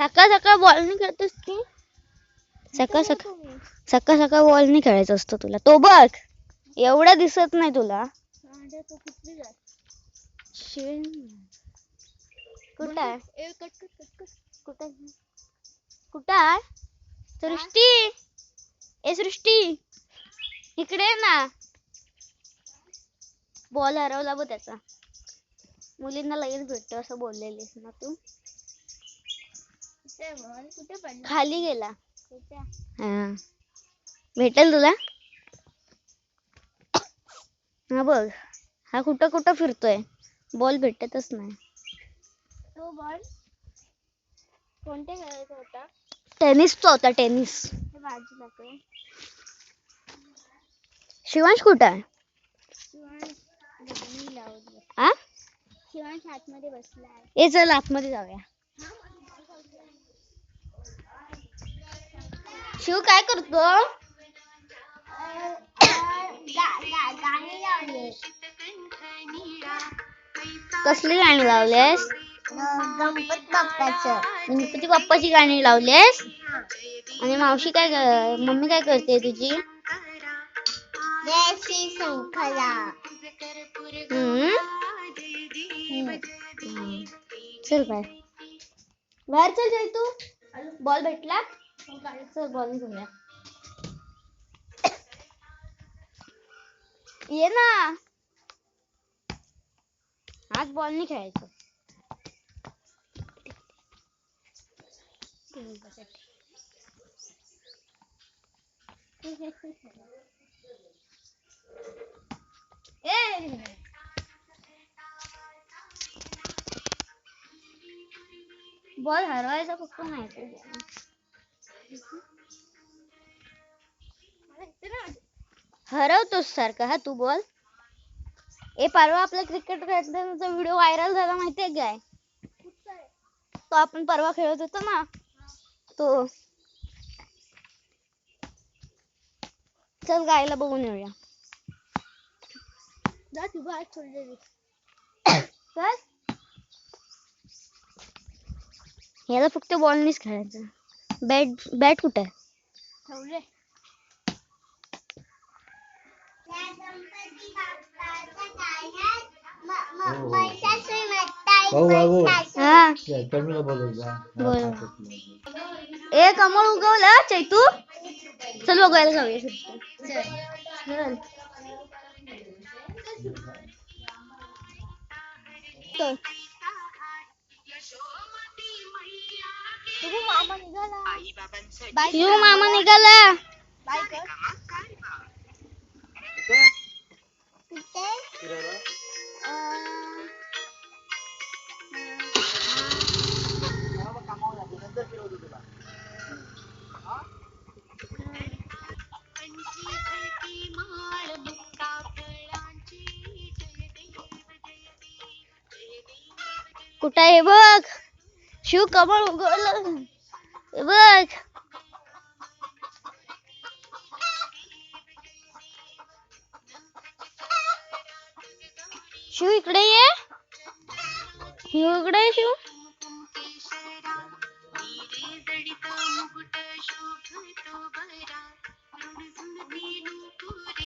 सकाळ सकाळ बॉल नाही खेळतोस की सकाळ सकाळ सकाळ सकाळ बॉल नाही खेळायचा असतो तुला. तो बघ. एवढा दिसत नाही तुला. कुठं? आहे कुठं आहे? कुठं? आहे? सृष्टी. ए सृष्टी. इकडे ना. बॉल हरवला बघ त्याचा. मुलींना लगेच भेटतो असं बोललेलीस ना तू. कुठे पडला खाली गेला. कुठे? हा. भेटेल तुला? हा बघ. हा कुठं कुठं फिरतोय? बॉल भेटतच नाही. तो बॉल. कोणत्या खेळायचा होता? टेनिसचा होता टेनिस. हे बाजूला शिवांश कुठं आहे? शिवांश गाणी लावली आ? शिवांश आतमध्ये बसला आहे. ए चल आतमध्ये जाऊया. शिव काय करतो? कसली गाणी लावलेस गणपत बाप्पाचं. गणपती बाप्पाची गाणी लावलेस आणि मावशी काय मम्मी काय करते तुझी? चल बाय. बाहेर चल जाय तू. बॉल भेटला? ये ना. आज बॉल नाही खेळायचं. ए बॉल हरवायचा फक्त माहिती हरवतोस सारखा हा तू बॉल. ए परवा आपला क्रिकेट खेळतानाचा व्हिडिओ व्हायरल झाला माहितीये काय? तो आपण परवा खेळत होतो ना तो. चल गायला बघून येऊया. जा ती बाहेर सोडलेली चल याला फक्त बॉलनीच खेळायचं. बॅट बॅट कुठे आहे? हा. ए कमळ उगवला चैतू चल बघायला जाऊया. चल. चल. तुझा मामा निघाला. शिव मामा निघाला. बाय कर. कुठे अं, कुठं आहे बघ? शिव कमळ उगवलं. हे बघ. शिव इकडे ये. शिव इकडे शिव.